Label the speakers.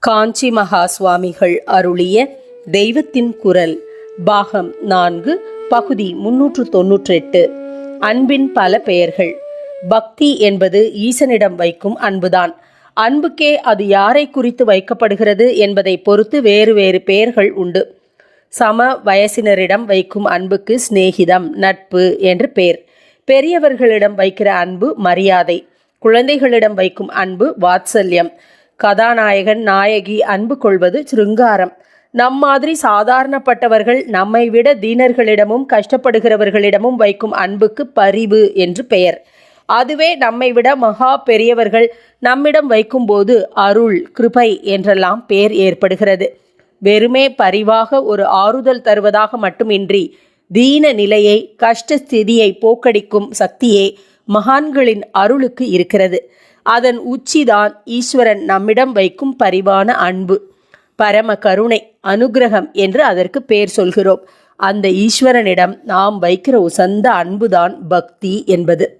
Speaker 1: காஞ்சி மகா சுவாமிகள் அருளிய தெய்வத்தின் குரல் பாகம் நான்கு பகுதி முன்னூற்று தொன்னூற்றெட்டு. அன்பின் பல பெயர்கள். பக்தி என்பது ஈசனிடம் வைக்கும் அன்புதான். அன்புக்கே அது யாரை குறித்து வைக்கப்படுகிறது என்பதை பொறுத்து வேறு வேறு பெயர்கள் உண்டு. சம வயசினரிடம் வைக்கும் அன்புக்கு சிநேகிதம் நட்பு என்று பெயர் பெரியவர்களிடம் வைக்கிற அன்பு மரியாதை. குழந்தைகளிடம் வைக்கும் அன்பு வாத்சல்யம். கதாநாயகன் நாயகி அன்பு கொள்வது சிருங்காரம். நம் மாதிரி சாதாரணப்பட்டவர்கள் நம்மை விட தீனர்களிடமும் கஷ்டப்படுகிறவர்களிடமும் வைக்கும் அன்புக்கு பரிவு என்று பெயர். அதுவே நம்மை விட மகா பெரியவர்கள் நம்மிடம் வைக்கும்போது அருள் கிருபை என்றெல்லாம் பெயர் ஏற்படுகிறது. வெறுமே பரிவாக ஒரு ஆறுதல் தருவதாக மட்டுமின்றி தீன நிலையை கஷ்ட ஸ்திதியை போக்கடிக்கும் சக்தியே மகான்களின் அருளுக்கு இருக்கிறது. அதன் உச்சிதான் ஈஸ்வரன் நம்மிடம் வைக்கும் பரிவான அன்பு. பரம கருணை அனுக்கிரகம் என்று அதற்கு பெயர் சொல்கிறோம். அந்த ஈஸ்வரனிடம் நாம் வைக்கிற உசந்த அன்புதான் பக்தி என்பது.